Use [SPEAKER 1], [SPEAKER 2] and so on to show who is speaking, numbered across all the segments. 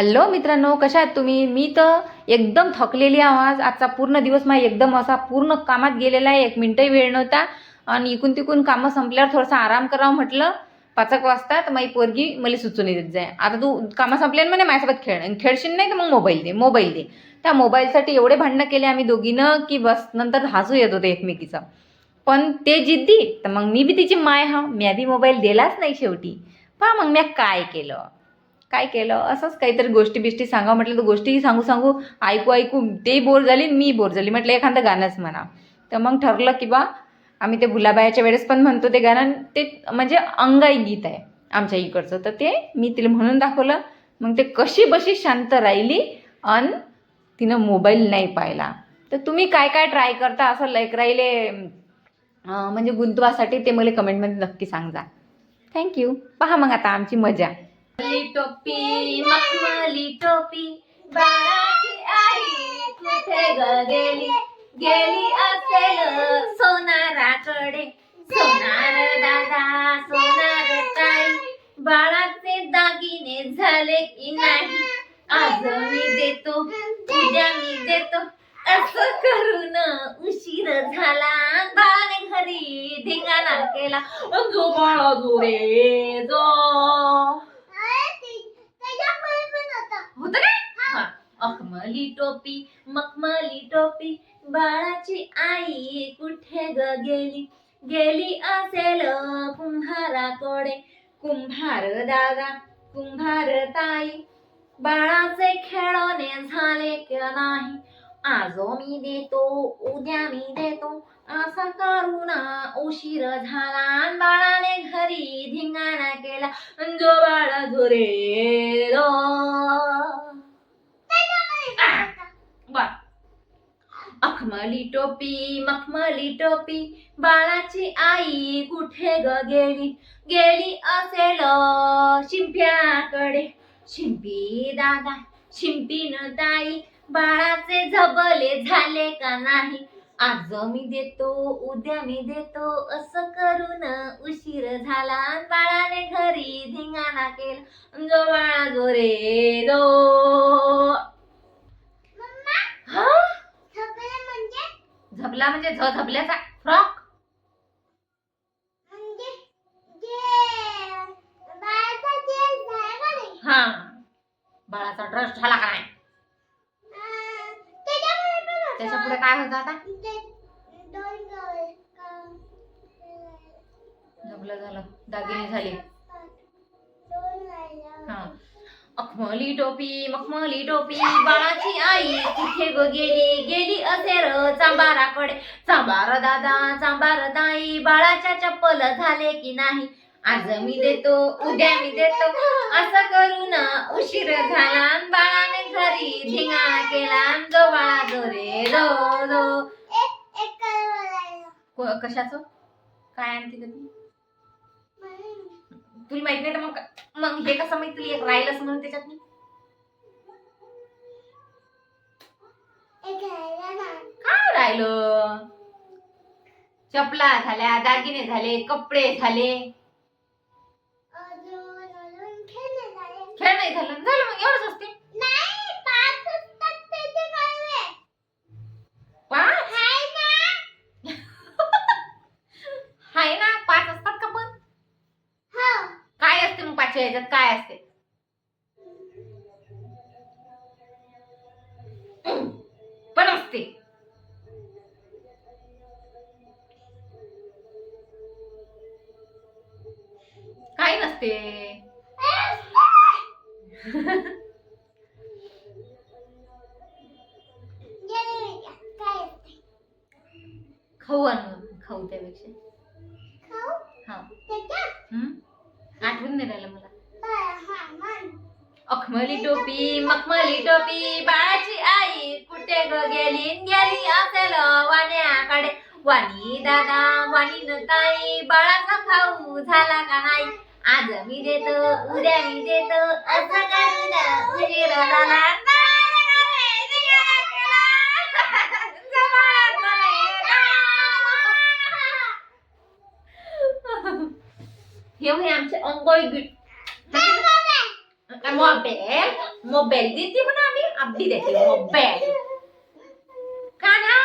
[SPEAKER 1] Hello मित्रांनो कशा आहात तुम्ही? मी तर एकदम थकलेली आवाज आजचा पूर्ण दिवस माझा एकदम असा पूर्ण कामात गेलेला आहे. एक मिनटंही वेळ नव्हता. आणि इकून तिकून कामं संपल्यावर थोडासा आराम करावं म्हटलं. पाचक वाजता तर माझी पोरगी मला सुचून येत जाय. आता तू कामं संपल्यानं म्हणे माझ्यासोबत खेळ. खेळशील नाही तर मग मोबाईल दे मोबाईल दे. त्या मोबाईलसाठी एवढे भांडणं केले आम्ही दोघीनं की बस नंतर हसू येत होते एकमेकीचं. पण ते जिद्दी. तर मग मी बी तिची माय हा मी बी मोबाईल दिलाच नाही शेवटी. पहा मग मी काय केलं. काय केलं? असंच काहीतरी गोष्टी बिष्टी सांगा म्हटलं तर गोष्टीही सांगू सांगू ऐकू ऐकू ते बोर झाली मी बोर झाली. म्हटलं एखादं गाणंच म्हणा. तर मग ठरलं की बा आम्ही ते भुलाबायाच्या वेळेस पण म्हणतो ते गाणं आणि ते म्हणजे अंगाई गीत आहे आमच्या इकडचं. तर ते मी तिला म्हणून दाखवलं. मग ते कशी बशी शांत राहिली अन तिनं मोबाईल नाही पाहिला. तर तुम्ही काय काय ट्राय करता असं लाईक राहिले म्हणजे गुंतवासाठी ते मला कमेंटमध्ये नक्की सांगा थँक्यू पहा मग आता आमची मजा. मखमली टोपी मखमली टोपी. बाळाची आई कुठे ग गेली? गेली असेल सोनाराकडे. सोनार दादा सोनार ताई बाळाचे दागिने झाले की नाही? आज मी देतो उद्या मी देतो. असं करून उशीर झाला. बाळाने घरी धिंगाणा केला. जो बाळा जो रे जो होत काय अखमली टोपी मखमली टोपी बाळाची आई कुठे ग गेली? गेली असेल कुंभाराकडे कुंभार दादा कुंभार ताई बाळाचे खेळणे झाले का नाही? आज मी देतो उद्या मी देतो. असा करुणा उशीर झाला बाळाने घरी धिंगाणा केला. जो बाळा झोरे रो वा मखमली टोपी मखमली टोपी. बाळाची आई कुठे ग गेली? गेली असेल शिंप्याकडे. शिंपी दादा शिंपीन ताई बाळाचे झबले झाले का नाही? आज मी देतो उद्या मी देतो असं करून उशीर झाला. बाळाने घरी धिंगाणा केला. जो बाळा जो रे जो हा झबला म्हणजे झ झबल्याचा फ्रॉक. हा. बाळाचा ड्रेस झाला का नाही? त्याच्या पुढे काय होतं आता? झबलं झालं. दागिने झाले. हा. मखमली टोपी मखमली टोपी. बाळाची आई कुठे ग गेली गेली असेर चांबाराकडे. चांबार दादा चांबार दाई बाळाच्या चप्पल झाले की नाही? आज मी देतो उद्या मी देतो. असं करून उशीर झाला बाळाने घरी धिंगा केला अन जो बाळा जो रे दो दो कशाच? काय आणते तुला माहीत नाही तर मग मग हे कसं माहीत एक राहिलंच म्हणून त्याच्यात मी? काय राहिलं चपला झाल्या दागिने झाले कपडे झाले. खेळ नाही झालं झालं मग एवढंच असते पाच हाय ना पाच असतात का पण काय ह्याच्यात काय असते? पण असते. काय नसते. खाऊ आणू खाऊ त्यापेक्षा. हा. हम्म? आठवून नाही राहिलं मला. अखमली टोपी मखमली टोपी बाळाची आई कुठे ग गेली? गेली असेल वाण्याकडे. वाणी दादा वाणी न ताई बाळाचा खाऊ झाला का नाही? आज मी देत उद्या मी देत असं करून उशीर झाला. हे आमचे अंगोई गीत मोबे अरे ओ कान्हा!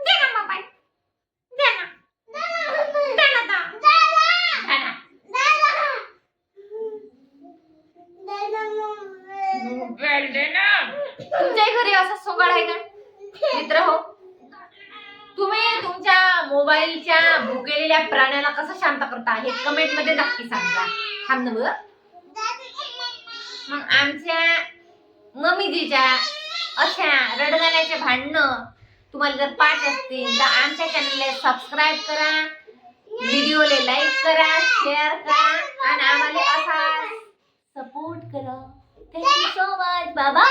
[SPEAKER 1] दे ना मोबाईल दे ना. दे ना आता. दे ना. मोबाईल दे ना. तुमच्याही घरी असा सोगाड आहे का? मित्र हो. मोबाईलच्या भुकेलेल्या प्राण्याला कसं शांत करता? हे कमेंटमध्ये नक्की सांगा. थांब ना मग आमच्या मम्मीजीच्या अशा रडगाण्याचे भांडणं तुम्हाला जर पाच असतील तर आमच्या चॅनलला सबस्क्राईब करा व्हिडिओला लाईक करा शेअर करा आणि आम्हाला असा सपोर्ट करा. थँक्यू सो मच बाबा